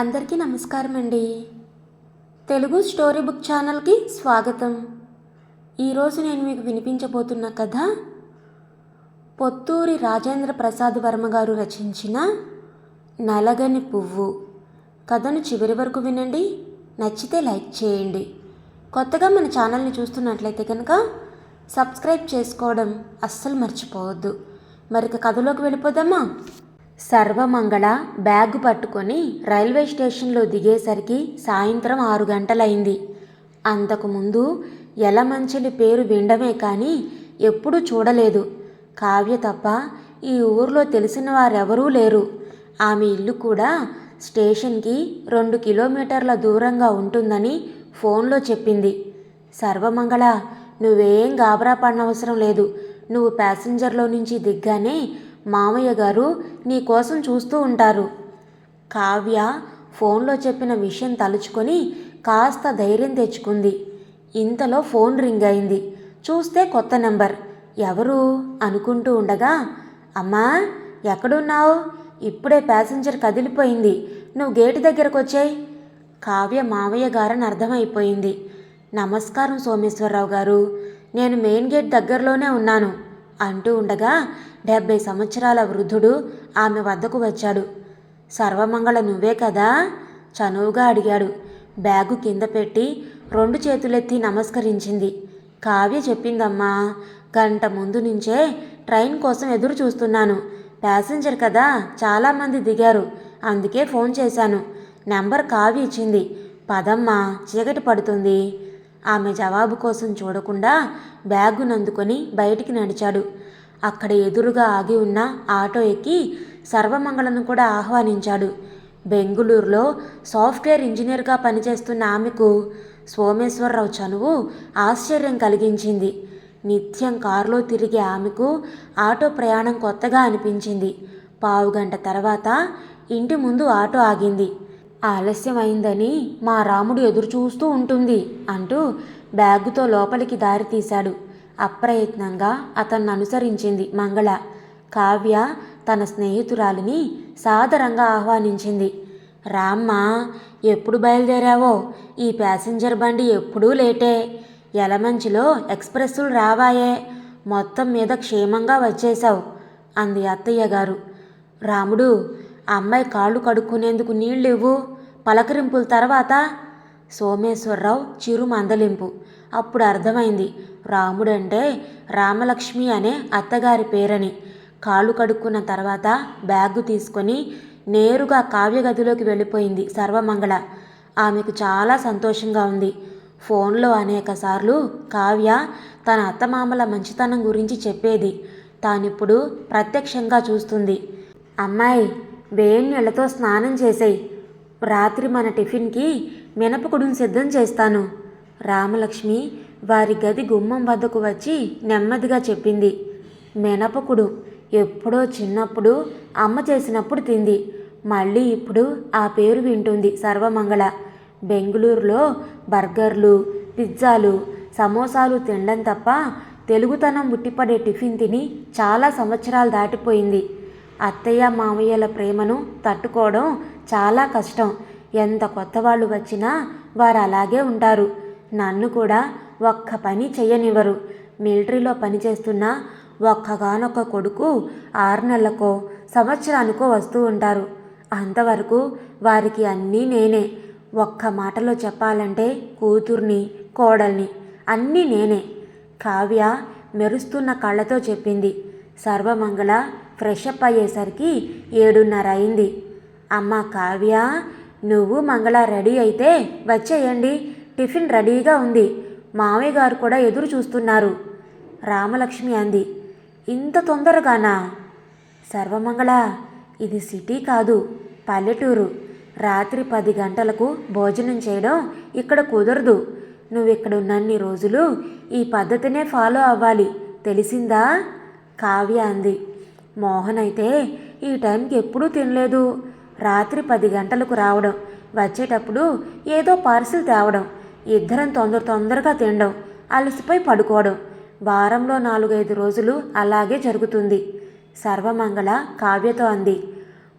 అందరికీ నమస్కారం అండి. తెలుగు స్టోరీ బుక్ ఛానల్కి స్వాగతం. ఈరోజు నేను మీకు వినిపించబోతున్న కథ పొత్తూరి రాజేంద్ర ప్రసాద్ వర్మ గారు రచించిన నలగని పువ్వు. కథను చివరి వరకు వినండి నచ్చితే లైక్ చేయండి. కొత్తగా మన ఛానల్ని చూస్తున్నట్లయితే కనుక సబ్స్క్రైబ్ చేసుకోవడం అస్సలు మర్చిపోవద్దు. మరిక కథలోకి వెళ్ళిపోదామా? సర్వమంగళ బ్యాగ్ పట్టుకొని రైల్వే స్టేషన్లో దిగేసరికి సాయంత్రం ఆరు గంటలైంది. అంతకుముందు ఎలమంచిలి పేరు వినడమే కానీ ఎప్పుడూ చూడలేదు. కావ్య తప్ప ఈ ఊర్లో తెలిసిన వారెవరూ లేరు. ఆమె ఇల్లు కూడా స్టేషన్కి రెండు కిలోమీటర్ల దూరంగా ఉంటుందని ఫోన్లో చెప్పింది. సర్వమంగళ నువ్వేం గాబరా పడనవసరం లేదు. నువ్వు ప్యాసింజర్లో నుంచి దిగ్గానే మామయ్య గారు నీ కోసం చూస్తూ ఉంటారు. కావ్య ఫోన్లో చెప్పిన విషయం తలుచుకొని కాస్త ధైర్యం తెచ్చుకుంది. ఇంతలో ఫోన్ రింగ్ అయింది. చూస్తే కొత్త నెంబర్. ఎవరు? అనుకుంటూ ఉండగా అమ్మా ఎక్కడున్నావు? ఇప్పుడే ప్యాసింజర్ కదిలిపోయింది. నువ్వు గేటు దగ్గరకు వచ్చాయి. కావ్య మావయ్య గారని అర్థమైపోయింది. నమస్కారం సోమేశ్వరరావు గారు. నేను మెయిన్ గేట్ దగ్గరలోనే ఉన్నాను. అంటూ ఉండగా డెబ్భై సంవత్సరాల వృద్ధుడు ఆమె వద్దకు వచ్చాడు. సర్వమంగళ నువ్వే కదా? చనువుగా అడిగాడు. బ్యాగు కింద పెట్టి రెండు చేతులెత్తి నమస్కరించింది. కావ్య చెప్పిందమ్మా గంట ముందు నుంచే ట్రైన్ కోసం ఎదురు చూస్తున్నాను. ప్యాసింజర్ కదా చాలామంది దిగారు. అందుకే ఫోన్ చేశాను. నెంబర్ కావ్య ఇచ్చింది. పదమ్మా చీకటి పడుతుంది. ఆమె జవాబు కోసం చూడకుండా బ్యాగునందుకొని బయటికి నడిచాడు. అక్కడ ఎదురుగా ఆగి ఉన్న ఆటో ఎక్కి సర్వమంగళను కూడా ఆహ్వానించాడు. బెంగుళూరులో సాఫ్ట్వేర్ ఇంజనీర్గా పనిచేస్తున్న ఆమెకు సోమేశ్వరరావు చనువు ఆశ్చర్యం కలిగించింది. నిత్యం కారులో తిరిగే ఆమెకు ఆటో ప్రయాణం కొత్తగా అనిపించింది. పావుగంట తర్వాత ఇంటి ముందు ఆటో ఆగింది. ఆలస్యం అయిందని మా రాముడు ఎదురు చూస్తూ ఉంటుంది అంటూ బ్యాగుతో లోపలికి దారి తీశాడు. అప్రయత్నంగా అతన్ని అనుసరించింది మంగళ. కావ్య తన స్నేహితురాలిని సాదరంగా ఆహ్వానించింది. రామ్మ ఎప్పుడు బయలుదేరావో? ఈ ప్యాసింజర్ బండి ఎప్పుడూ లేటే. ఎలమంచిలో ఎక్స్ప్రెస్సులు రావాయే. మొత్తం మీద క్షేమంగా వచ్చేశావు అంది అత్తయ్య గారు. రాముడు అమ్మాయి కాళ్ళు కడుక్కునేందుకు నీళ్ళు ఇవ్వు పలకరింపుల తర్వాత సోమేశ్వరరావు చిరు మందలింపు. అప్పుడు అర్థమైంది రాముడంటే రామలక్ష్మి అనే అత్తగారి పేరని. కాళ్ళు కడుక్కున్న తర్వాత బ్యాగు తీసుకొని నేరుగా కావ్యగదిలోకి వెళ్ళిపోయింది సర్వమంగళ. ఆమెకు చాలా సంతోషంగా ఉంది. ఫోన్లో అనేకసార్లు కావ్య తన అత్తమామల మంచితనం గురించి చెప్పేది. తానిప్పుడు ప్రత్యక్షంగా చూస్తుంది. అమ్మాయి వేడి స్నానం చేసేయి. రాత్రి మన టిఫిన్కి మినపకుడును సిద్ధం చేస్తాను. రామలక్ష్మి వారి గది గుమ్మం వద్దకు వచ్చి నెమ్మదిగా చెప్పింది. మినపకుడు ఎప్పుడో చిన్నప్పుడు అమ్మ చేసినప్పుడు తింది. మళ్ళీ ఇప్పుడు ఆ పేరు వింటుంది సర్వమంగళ. బెంగళూరులో బర్గర్లు పిజ్జాలు సమోసాలు తినడం తప్ప తెలుగుతనం ఉట్టిపడే టిఫిన్ తిని చాలా సంవత్సరాలు దాటిపోయింది. అత్తయ్య మామయ్యల ప్రేమను తట్టుకోవడం చాలా కష్టం. ఎంత కొత్త వాళ్ళు వచ్చినా వారు అలాగే ఉంటారు. నన్ను కూడా ఒక్క పని చేయనివ్వరు మిలిటరీలో పనిచేస్తున్న ఒక్కగానొక్క కొడుకు ఆరు నెలలకో సంవత్సరానికో వస్తూ ఉంటారు. అంతవరకు వారికి అన్నీ నేనే. ఒక్క మాటలో చెప్పాలంటే కూతుర్ని కోడల్ని అన్నీ నేనే. కావ్య మెరుస్తున్న కళ్ళతో చెప్పింది. సర్వమంగళ ఫ్రెష్ అప్ అయ్యేసరికి ఏడున్నర అయింది. అమ్మ కావ్య నువ్వు మంగళ రెడీ అయితే వచ్చేయండి. టిఫిన్ రెడీగా ఉంది. మామయ్య గారు కూడా ఎదురు చూస్తున్నారు. రామలక్ష్మి అంది. ఇంత తొందరగానా? సర్వమంగళ ఇది సిటీ కాదు పల్లెటూరు. రాత్రి పది గంటలకు భోజనం చేయడం ఇక్కడ కుదరదు. నువ్వు ఇక్కడ ఉన్నన్ని రోజులు ఈ పద్ధతినే ఫాలో అవ్వాలి. తెలిసిందా? కావ్య అంది. మోహన్ అయితే ఈ టైంకి ఎప్పుడూ తినలేదు. రాత్రి పది గంటలకు రావడం. వచ్చేటప్పుడు ఏదో పార్సిల్ తేవడం. ఇద్దరం తొందర తొందరగా తినడం. అలసిపోయి పడుకోవడం. వారంలో నాలుగైదు రోజులు అలాగే జరుగుతుంది. సర్వమంగళ కావ్యతో అంది.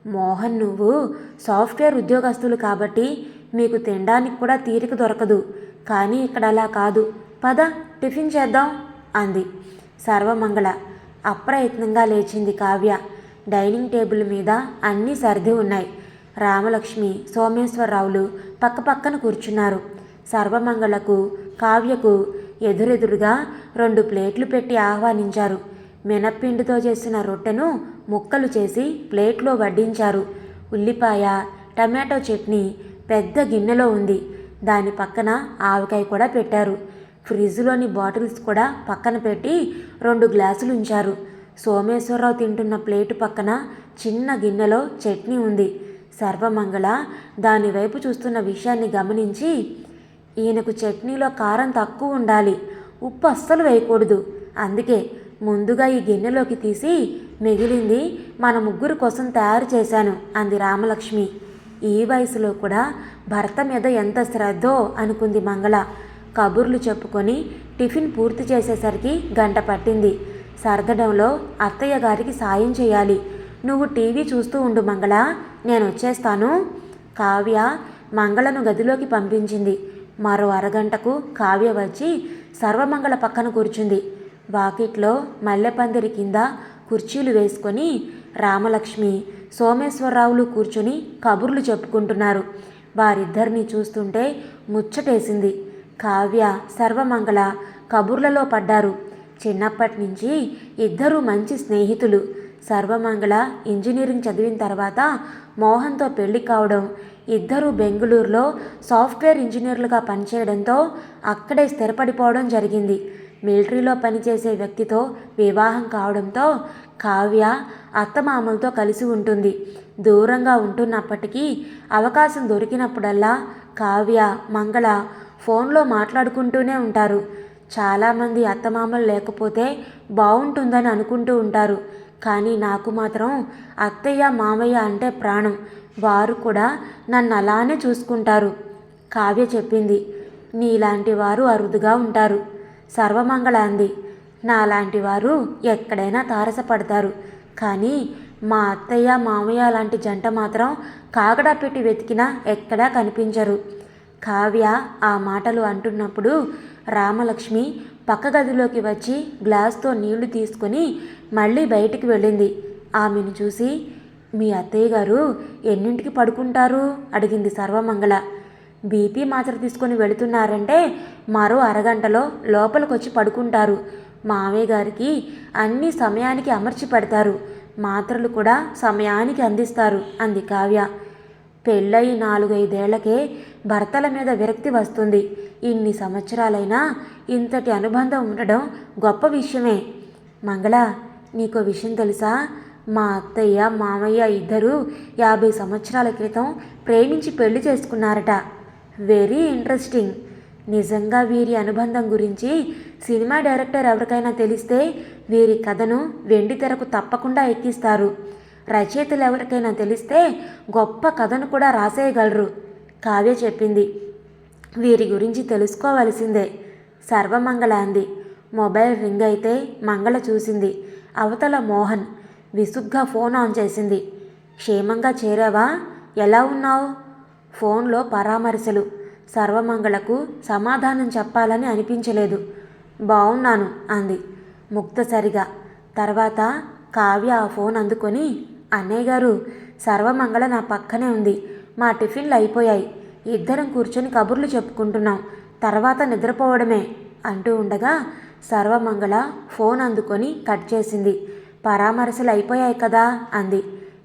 మోహన్ నువ్వు సాఫ్ట్వేర్ ఉద్యోగస్తులు కాబట్టి మీకు తినడానికి కూడా తీరిక దొరకదు. కానీ ఇక్కడ అలా కాదు. పద టిఫిన్ చేద్దాం అంది. సర్వమంగళ అప్రయత్నంగా లేచింది కావ్య. డైనింగ్ టేబుల్ మీద అన్నీ సర్ది ఉన్నాయి. రామలక్ష్మి సోమేశ్వరరావులు పక్కపక్కన కూర్చున్నారు. సర్వమంగళకు కావ్యకు ఎదురెదురుగా రెండు ప్లేట్లు పెట్టి ఆహ్వానించారు. మినప్పిండితో చేసిన రొట్టెను ముక్కలు చేసి ప్లేట్లో వడ్డించారు. ఉల్లిపాయ టమాటో చట్నీ పెద్ద గిన్నెలో ఉంది. దాని పక్కన ఆవకాయ కూడా పెట్టారు. ఫ్రిడ్జ్లోని బాటిల్స్ కూడా పక్కన పెట్టి రెండు గ్లాసులు ఉంచారు. సోమేశ్వరరావు తింటున్న ప్లేటు పక్కన చిన్న గిన్నెలో చట్నీ ఉంది. సర్వమంగళ దానివైపు చూస్తున్న విషయాన్ని గమనించి ఈయనకు చట్నీలో కారం తక్కువ ఉండాలి. ఉప్పు అస్సలు వేయకూడదు. అందుకే ముందుగా ఈ గిన్నెలోకి తీసి మిగిలింది మన ముగ్గురు కోసం తయారు చేశాను అంది రామలక్ష్మి. ఈ వయసులో కూడా భర్త మీద ఎంత శ్రద్ధో అనుకుంది మంగళ. కబుర్లు చెప్పుకొని టిఫిన్ పూర్తి చేసేసరికి గంట పట్టింది. సర్దడంలో అత్తయ్య గారికి సాయం చేయాలి. నువ్వు టీవీ చూస్తూ ఉండు మంగళ నేను వచ్చేస్తాను కావ్య మంగళను గదిలోకి పంపించింది. మరో అరగంటకు కావ్య వచ్చి సర్వమంగళ పక్కన కూర్చుంది. వాకిట్లో మల్లెపందిరి కింద కుర్చీలు వేసుకొని రామలక్ష్మి సోమేశ్వరరావులు కూర్చుని కబుర్లు చెప్పుకుంటున్నారు. వారిద్దరిని చూస్తుంటే ముచ్చటేసింది. కావ్య సర్వమంగళ కబుర్లలో పడ్డారు. చిన్నప్పటి నుంచి ఇద్దరూ మంచి స్నేహితులు. సర్వమంగళ ఇంజనీరింగ్ చదివిన తర్వాత మోహన్తో పెళ్ళి కావడం ఇద్దరూ బెంగళూరులో సాఫ్ట్వేర్ ఇంజనీర్లుగా పనిచేయడంతో అక్కడే స్థిరపడిపోవడం జరిగింది. మిలిటరీలో పనిచేసే వ్యక్తితో వివాహం కావడంతో కావ్య అత్తమామలతో కలిసి ఉంటుంది. దూరంగా ఉంటున్నప్పటికీ అవకాశం దొరికినప్పుడల్లా కావ్య మంగళ ఫోన్లో మాట్లాడుకుంటూనే ఉంటారు. చాలామంది అత్తమామలు లేకపోతే బాగుంటుందని అనుకుంటూ ఉంటారు. కానీ నాకు మాత్రం అత్తయ్య మామయ్య అంటే ప్రాణం. వారు కూడా నన్ను అలానే చూసుకుంటారు. కావ్య చెప్పింది. నీలాంటి వారు అరుదుగా ఉంటారు. సర్వమంగళ అంది. నాలాంటి వారు ఎక్కడైనా తారసపడతారు. కానీ మా అత్తయ్య మామయ్య లాంటి జంట మాత్రం కాగడా పెట్టి వెతికినా ఎక్కడా కనిపించరు. కావ్య ఆ మాటలు అంటున్నప్పుడు రామలక్ష్మి పక్క గదిలోకి వచ్చి గ్లాస్తో నీళ్ళు తీసుకొని మళ్ళీ బయటికి వెళ్ళింది. ఆమెను చూసి మీ అత్తయ్య గారు ఎన్నింటికి పడుకుంటారు? అడిగింది సర్వమంగళ. బీపీ మాత్ర తీసుకొని వెళుతున్నారంటే మరో అరగంటలో లోపలికొచ్చి పడుకుంటారు. మావయ్య గారికి అన్ని సమయానికి అమర్చి పెడతారు. మాత్రలు కూడా సమయానికి అందిస్తారు అంది కావ్య. పెళ్ళయి నాలుగైదేళ్ళకే భర్తల మీద విరక్తి వస్తుంది. ఇన్ని సంవత్సరాలైనా ఇంతటి అనుబంధం ఉండడం గొప్ప విషయమే. మంగళ నీకో విషయం తెలుసా? మా అత్తయ్య మామయ్య ఇద్దరూ యాభై సంవత్సరాల క్రితం ప్రేమించి పెళ్ళి చేసుకున్నారట. Very interesting. నిజంగా వీరి అనుబంధం గురించి సినిమా డైరెక్టర్ ఎవరికైనా తెలిస్తే వీరి కథను వెండి తెరకు తప్పకుండా ఎక్కిస్తారు. రచయితలు ఎవరికైనా తెలిస్తే గొప్ప కథను కూడా రాసేయగలరు కావ్య చెప్పింది. వీరి గురించి తెలుసుకోవలసిందే. సర్వమంగళ అంది మొబైల్ రింగ్ అయితే మంగళ చూసింది. అవతల మోహన్ విసుగ్గా ఫోన్ ఆన్ చేసింది. క్షేమంగా చేరావా? ఎలా ఉన్నావు? ఫోన్లో పరామర్శలు. సర్వమంగళకు సమాధానం చెప్పాలని అనిపించలేదు. బాగున్నాను అంది ముక్తసరిగా. తర్వాత కావ్య ఆ ఫోన్ అందుకొని అన్నయ్య గారు సర్వమంగళ నా పక్కనే ఉంది. మా టిఫిన్లు అయిపోయాయి. ఇద్దరం కూర్చొని కబుర్లు చెప్పుకుంటున్నాం. తర్వాత నిద్రపోవడమే అంటూ ఉండగా సర్వమంగళ ఫోన్ అందుకొని కట్ చేసింది. పరామర్శలు అయిపోయాయి కదా అంది.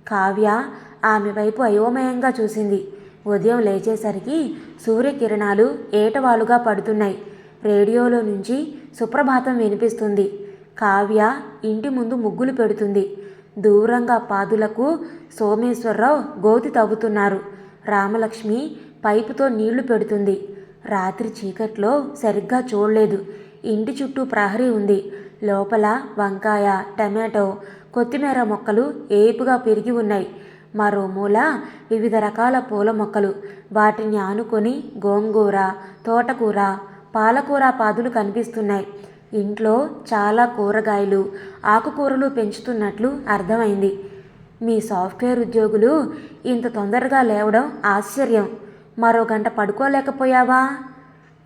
కావ్య ఆమె వైపు అయోమయంగా చూసింది. ఉదయం లేచేసరికి సూర్యకిరణాలు ఏటవాలుగా పడుతున్నాయి. రేడియోలో నుంచి సుప్రభాతం వినిపిస్తుంది. కావ్య ఇంటి ముందు ముగ్గులు పెడుతుంది. దూరంగా పాదులకు సోమేశ్వరరావు గోతి తవ్వుతున్నారు. రామలక్ష్మి పైపుతో నీళ్ళు పెడుతుంది. రాత్రి చీకట్లో సరిగ్గా చూడలేదు. ఇంటి చుట్టూ ప్రహరీ ఉంది. లోపల వంకాయ టమాటో కొత్తిమీర మొక్కలు ఏపుగా పెరిగి ఉన్నాయి. మరో మూల వివిధ రకాల పూల మొక్కలు. వాటిని ఆనుకొని గోంగూర తోటకూర పాలకూర పాదులు కనిపిస్తున్నాయి. ఇంట్లో చాలా కూరగాయలు ఆకుకూరలు పెంచుతున్నట్లు అర్థమైంది. మీ సాఫ్ట్వేర్ ఉద్యోగులు ఇంత తొందరగా లేవడం ఆశ్చర్యం. మరో గంట పడుకోలేకపోయావా?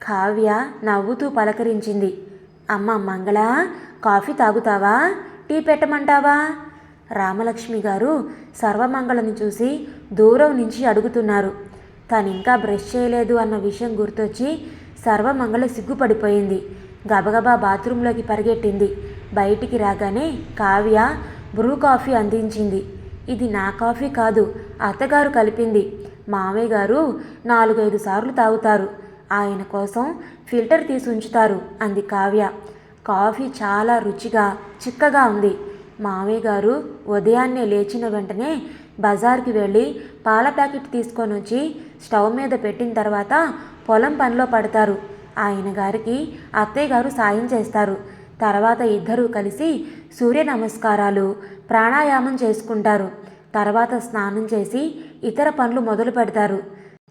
కావ్య నవ్వుతూ పలకరించింది. అమ్మ మంగళ కాఫీ తాగుతావా? టీ పెట్టమంటావా? రామలక్ష్మి గారు సర్వమంగళని చూసి దూరం నుంచి అడుగుతున్నారు. తను ఇంకా బ్రష్ చేయలేదు అన్న విషయం గుర్తొచ్చి సర్వమంగళ సిగ్గుపడిపోయింది. గబగబా బాత్రూంలోకి పరిగెట్టింది. బయటికి రాగానే కావ్య బ్రూ కాఫీ అందించింది. ఇది నా కాఫీ కాదు అత్తగారు కలిపింది. మామయ్య గారు నాలుగైదు సార్లు తాగుతారు. ఆయన కోసం ఫిల్టర్ తీసి ఉంచుతారు అంది కావ్య. కాఫీ చాలా రుచిగా చిక్కగా ఉంది. మామయ్య గారు ఉదయాన్నే లేచిన వెంటనే బజార్కి వెళ్ళి పాల ప్యాకెట్ తీసుకొని వచ్చి స్టవ్ మీద పెట్టిన తర్వాత పొలం పనిలో పడతారు. ఆయన గారికి అత్తయ్య గారు సాయం చేస్తారు. తర్వాత ఇద్దరూ కలిసి సూర్య నమస్కారాలు ప్రాణాయామం చేసుకుంటారు. తర్వాత స్నానం చేసి ఇతర పనులు మొదలు పెడతారు.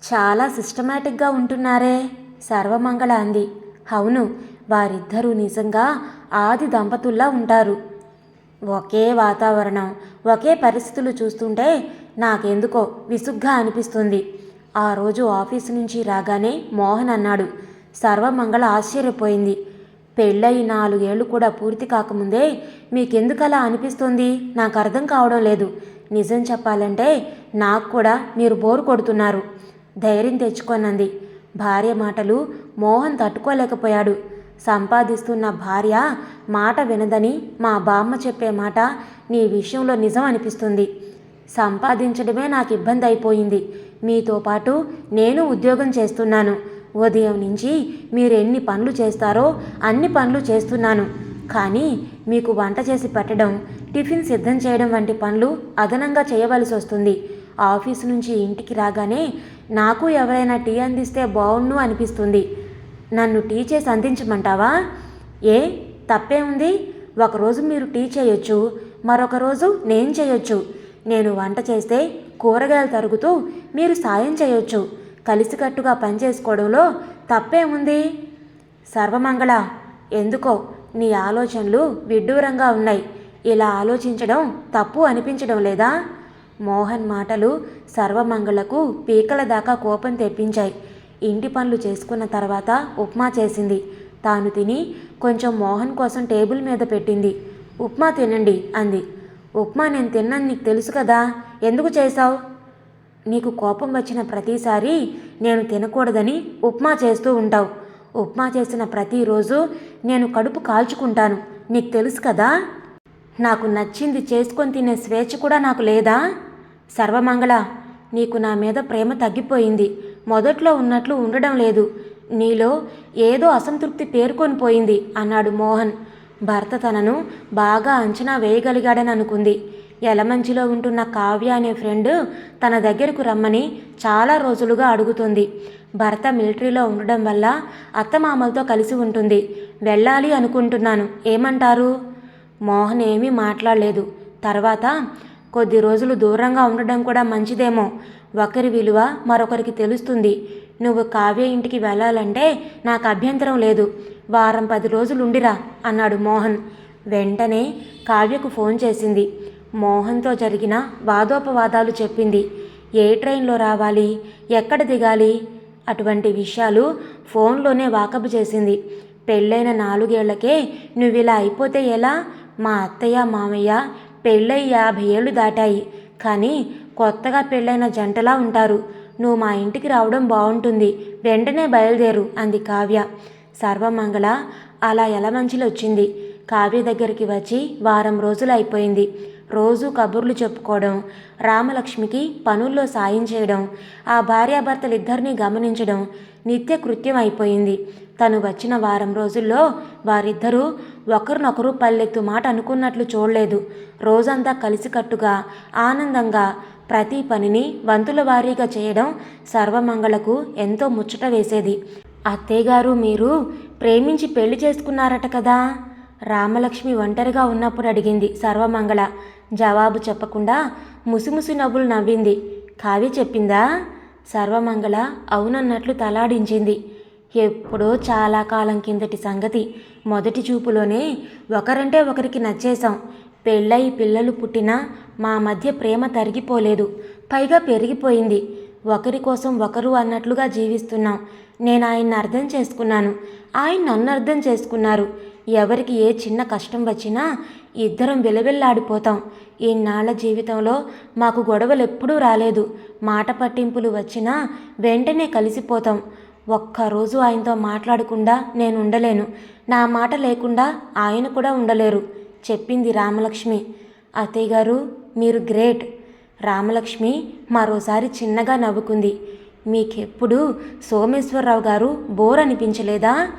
చాలా సిస్టమేటిక్గా ఉంటున్నారే సర్వమంగళ అంది. అవును వారిద్దరూ నిజంగా ఆది దంపతుల్లా ఉంటారు. ఒకే వాతావరణం ఒకే పరిస్థితులు చూస్తుంటే నాకెందుకో విసుగ్గా అనిపిస్తుంది. ఆ రోజు ఆఫీసు నుంచి రాగానే మోహన్ అన్నాడు సర్వమంగళ ఆశ్చర్యపోయింది. పెళ్ళయి నాలుగేళ్ళు కూడా పూర్తి కాకముందే మీకెందుకలా అనిపిస్తుంది? నాకు అర్థం కావడం లేదు. నిజం చెప్పాలంటే నాకు కూడా మీరు బోరు కొడుతున్నారు. ధైర్యం తెచ్చుకోనంది. భార్య మాటలు మోహన్ తట్టుకోలేకపోయాడు. సంపాదిస్తున్న భార్య మాట వినదని మా బామ్మ చెప్పే మాట నీ విషయంలో నిజం అనిపిస్తుంది. సంపాదించడమే నాకు ఇబ్బంది అయిపోయింది మీతో పాటు నేను ఉద్యోగం చేస్తున్నాను. ఉదయం నుంచి మీరు ఎన్ని పనులు చేస్తారో అన్ని పనులు చేస్తున్నాను. కానీ మీకు వంట చేసి పెట్టడం టిఫిన్ సిద్ధం చేయడం వంటి పనులు అదనంగా చేయవలసి వస్తుంది. ఆఫీస్ నుంచి ఇంటికి రాగానే నాకు ఎవరైనా టీ అందిస్తే బాగుండు అనిపిస్తుంది. నన్ను టీ చేసి అందించమంటావా? ఏ తప్పే ఉంది. ఒకరోజు మీరు టీ చేయొచ్చు మరొక రోజు నేను చేయొచ్చు. నేను వంట చేస్తే కూరగాయలు తరుగుతూ మీరు సాయం చేయొచ్చు. కలిసికట్టుగా పనిచేసుకోవడంలో తప్పేముంది? సర్వమంగళ ఎందుకో నీ ఆలోచనలు విడ్డూరంగా ఉన్నాయి. ఇలా ఆలోచించడం తప్పు అనిపించడం లేదా? మోహన్ మాటలు సర్వమంగళకు పీకల దాకా కోపం తెప్పించాయి. ఇంటి పనులు చేసుకున్న తర్వాత ఉప్మా చేసింది. తాను తిని కొంచెం మోహన్ కోసం టేబుల్ మీద పెట్టింది. ఉప్మా తినండి అంది. ఉప్మా నేను తిన్నాను నీకు తెలుసు కదా ఎందుకు చేశావు? నీకు కోపం వచ్చిన ప్రతిసారి నేను తినకూడదని ఉప్మా చేస్తూ ఉంటావు. ఉప్మా చేసిన ప్రతిరోజు నేను కడుపు కాల్చుకుంటాను. నీకు తెలుసు కదా? నాకు నచ్చింది చేసుకొని తినే స్వేచ్ఛ కూడా నాకు లేదా? సర్వమంగళ నీకు నా మీద ప్రేమ తగ్గిపోయింది. మొదట్లో ఉన్నట్లు ఉండడం లేదు. నీలో ఏదో అసంతృప్తి పేర్కొని పోయింది అన్నాడు మోహన్. భర్త తనను బాగా అంచనా వేయగలిగాడని అనుకుంది. యలమంచిలో ఉంటున్న కావ్య అనే ఫ్రెండ్ తన దగ్గరకు రమ్మని చాలా రోజులుగా అడుగుతుంది. భర్త మిలిటరీలో ఉండడం వల్ల అత్తమామలతో కలిసి ఉంటుంది. వెళ్ళాలి అనుకుంటున్నాను. ఏమంటారు? మోహన్ ఏమీ మాట్లాడలేదు. తర్వాత కొద్ది రోజులు దూరంగా ఉండడం కూడా మంచిదేమో. ఒకరి విలువ మరొకరికి తెలుస్తుంది. నువ్వు కావ్య ఇంటికి వెళ్ళాలంటే నాకు అభ్యంతరం లేదు. వారం పది రోజులు ఉండిరా అన్నాడు మోహన్. వెంటనే కావ్యకు ఫోన్ చేసింది. మోహన్తో జరిగిన వాదోపవాదాలు చెప్పింది. ఏ ట్రైన్లో రావాలి? ఎక్కడ దిగాలి? అటువంటి విషయాలు ఫోన్లోనే వాకపు చేసింది. పెళ్ళైన నాలుగేళ్ళకే నువ్వు ఇలా అయిపోతే ఎలా? మా అత్తయ్య మామయ్య పెళ్ళై యాభై ఏళ్ళు దాటాయి. కానీ కొత్తగా పెళ్ళైన జంటలా ఉంటారు. నువ్వు మా ఇంటికి రావడం బాగుంటుంది వెంటనే బయలుదేరు అంది కావ్య. సర్వమంగళ అలా ఎలమంచిలో వచ్చింది కావ్య దగ్గరికి వచ్చి వారం రోజులు అయిపోయింది. రోజు కబుర్లు చెప్పుకోవడం రామలక్ష్మికి పనుల్లో సాయం చేయడం ఆ భార్యాభర్తలిద్దరినీ గమనించడం నిత్య కృత్యం అయిపోయింది. తను వచ్చిన వారం రోజుల్లో వారిద్దరూ ఒకరినొకరు పల్లెత్తు మాట అనుకున్నట్లు చూడలేదు. రోజంతా కలిసికట్టుగా ఆనందంగా ప్రతి పనిని వంతుల వారీగా చేయడం సర్వమంగళకు ఎంతో ముచ్చట వేసేది. అత్తయ్యగారు మీరు ప్రేమించి పెళ్ళి చేసుకున్నారట కదా? రామలక్ష్మి ఒంటరిగా ఉన్నప్పుడు అడిగింది సర్వమంగళ. జవాబు చెప్పకుండా ముసిముసి నవ్వులు నవ్వింది. కావ్య చెప్పిందా? సర్వమంగళ అవునన్నట్లు తలాడించింది. ఎప్పుడో చాలా కాలం కిందటి సంగతి. మొదటి చూపులోనే ఒకరంటే ఒకరికి నచ్చేశాం. పెళ్ళై పిల్లలు పుట్టినా మా మధ్య ప్రేమ తరిగిపోలేదు. పైగా పెరిగిపోయింది. ఒకరి కోసం ఒకరు అన్నట్లుగా జీవిస్తున్నాం. నేను ఆయన్ని అర్థం చేసుకున్నాను. ఆయన నన్ను అర్థం చేసుకున్నారు. ఎవరికి ఏ చిన్న కష్టం వచ్చినా ఇద్దరం విలవిల్లాడిపోతాం. ఇన్నాళ్ళ జీవితంలో మాకు గొడవలు ఎప్పుడూ రాలేదు. మాట పట్టింపులు వచ్చినా వెంటనే కలిసిపోతాం. ఒక్కరోజు ఆయనతో మాట్లాడకుండా నేను ఉండలేను. నా మాట లేకుండా ఆయన కూడా ఉండలేరు. చెప్పింది రామలక్ష్మి. అత్తయ్య గారు మీరు గ్రేట్. రామలక్ష్మి మరోసారి చిన్నగా నవ్వుకుంది. మీకెప్పుడు సోమేశ్వరరావు గారు బోర్ అనిపించలేదా?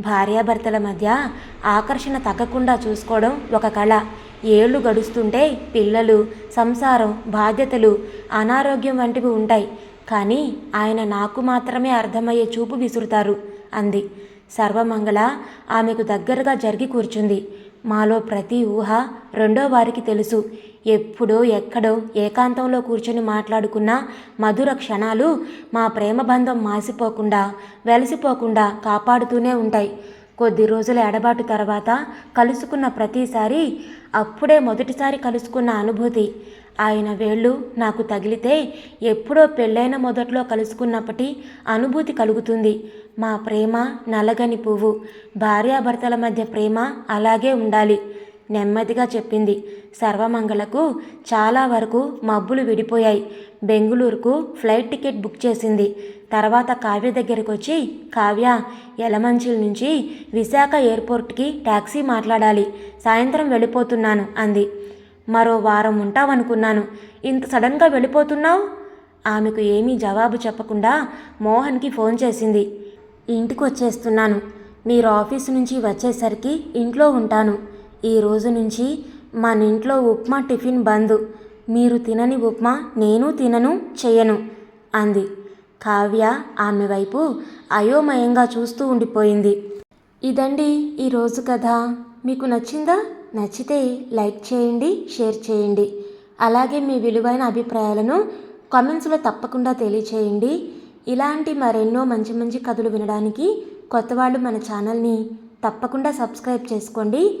భార్యాభర్తల మధ్య ఆకర్షణ తగ్గకుండా చూసుకోవడం ఒక కళ. ఏళ్ళు గడుస్తుంటే పిల్లలు సంసారం బాధ్యతలు అనారోగ్యం వంటివి ఉంటాయి. కానీ ఆయన నాకు మాత్రమే అర్థమయ్యే చూపు విసురుతారు అంది. సర్వమంగళ ఆమెకు దగ్గరగా జరిగి కూర్చుంది. మాలో ప్రతి ఊహ రెండో వారికి తెలుసు. ఎప్పుడో ఎక్కడో ఏకాంతంలో కూర్చొని మాట్లాడుకున్న మధుర క్షణాలు మా ప్రేమ బంధం మాసిపోకుండా వెలసిపోకుండా కాపాడుతూనే ఉంటాయి. కొద్ది రోజుల ఎడబాటు తర్వాత కలుసుకున్న ప్రతిసారి అప్పుడే మొదటిసారి కలుసుకున్న అనుభూతి. ఆయన వేళ్ళు నాకు తగిలితే ఎప్పుడో పెళ్ళైన మొదట్లో కలుసుకున్నప్పటి అనుభూతి కలుగుతుంది. మా ప్రేమ నలగని పువ్వు భార్యాభర్తల మధ్య ప్రేమ అలాగే ఉండాలి నెమ్మదిగా చెప్పింది. సర్వమంగళకు చాలా వరకు మబ్బులు విడిపోయాయి. బెంగుళూరుకు ఫ్లైట్ టికెట్ బుక్ చేసింది. తర్వాత కావ్య దగ్గరకు వచ్చి కావ్య ఎలమంచిల నుంచి విశాఖ ఎయిర్పోర్ట్కి ట్యాక్సీ మాట్లాడాలి. సాయంత్రం వెళ్ళిపోతున్నాను అంది. మరో వారం ఉంటావనుకున్నాను. ఇంత సడన్గా వెళ్ళిపోతున్నావు? ఆమెకు ఏమీ జవాబు చెప్పకుండా మోహన్కి ఫోన్ చేసింది. ఇంటికి వచ్చేస్తున్నాను మీరు ఆఫీసు నుంచి వచ్చేసరికి ఇంట్లో ఉంటాను. ఈ రోజు నుంచి మన ఇంట్లో ఉప్మా టిఫిన్ బంద్. మీరు తినని ఉప్మా నేను తినను చెయ్యను అంది. కావ్య ఆమె వైపు అయోమయంగా చూస్తూ ఉండిపోయింది. ఇదండి ఈరోజు కథ. మీకు నచ్చిందా? నచ్చితే లైక్ చేయండి షేర్ చేయండి. అలాగే మీ విలువైన అభిప్రాయాలను కామెంట్స్లో తప్పకుండా తెలియచేయండి. ఇలాంటి మరెన్నో మంచి మంచి కథలు వినడానికి కొత్త వాళ్ళు మన ఛానల్ని తప్పకుండా సబ్స్క్రైబ్ చేసుకోండి.